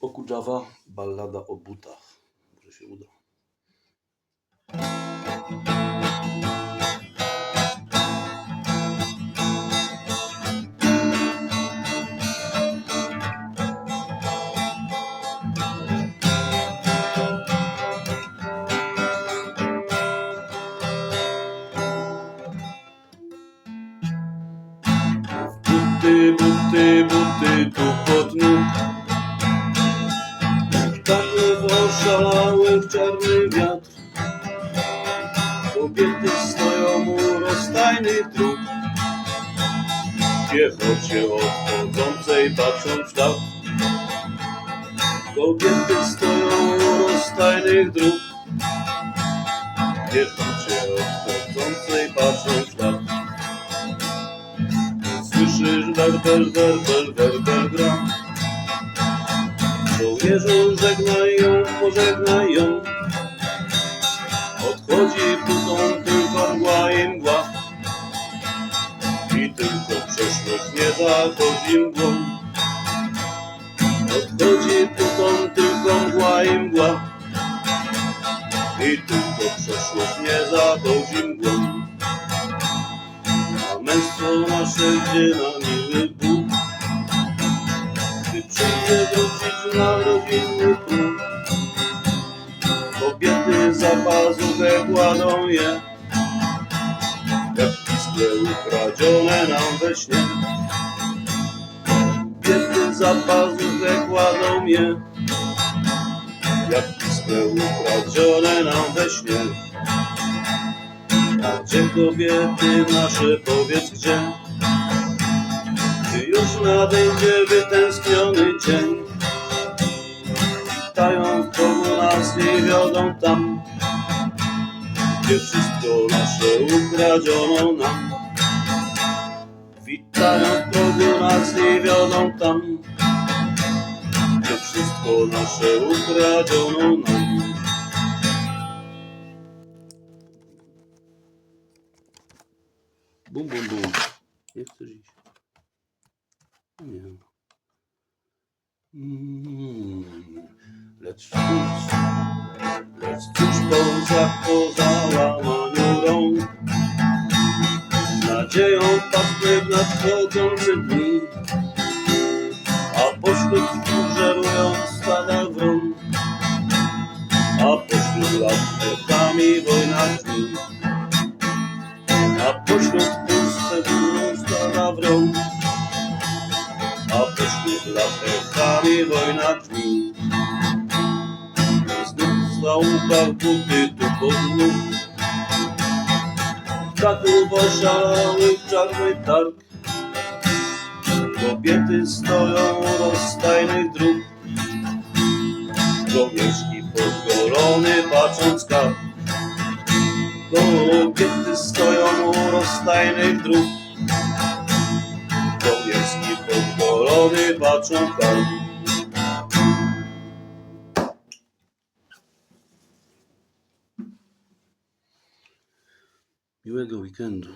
Okudżawa, ballada o butach. Może się uda. Buty, buty, buty tu pod nóg Tak oszalały w czarny wiatr Kobiety stoją u rozstajnych dróg. Piechocie odchodzącej patrzą w ślad Kobiety stoją u rozstajnych dróg. Piechocie odchodzącej patrzą w ślad Słyszysz ber, ber, ber, ber, ber, ber, gra Żołnierzu żegnaj ją, pożegnaj ją Odchodzi putą tylko mgła i mgła. I tylko przeszłość nie zachodzi mgłą. Odchodzi putą tylko mgła i mgła. I tylko przeszłość nie zachodzi mgłą męstwo nasze gdzie na miły Bóg. Gdy przyjdzie wrócić na rodzinny próg Kobiety za pazuchę kładą je. Jak pisklę ukradzione nam we śnie Kobiety za pazuchę kładą je. Jak pisklę ukradzione nam we śnie gdzie kobiety nasze, powiedz gdzie? Już nadejdzie wytęskniony dzień? Witają w progu nas i wiodą tam, gdzie wszystko nasze ukradziono nam. Witają w progu nas i wiodą tam, gdzie wszystko nasze ukradziono nam. Bum, bum, bum. Nie chcesz iść? Nie. Mm. Lecz cóż, lecz cóż poza, po załamaniu rąk Z nadzieją patrzmy w nadchodzące dni A pośród chmur żerują stada wron A pośród lat echami wojna dni a pośród echami wojna drzwi. Znów zaułkach buty tu pod nóg, ptaków oszalałych czarny targ. Kobiety stoją rozstajnych dróg, żołnierski podgolony patrząc kark. Kobiety stoją rozstajnych dróg Żołnierski podgolony patrzą kark Miłego weekendu.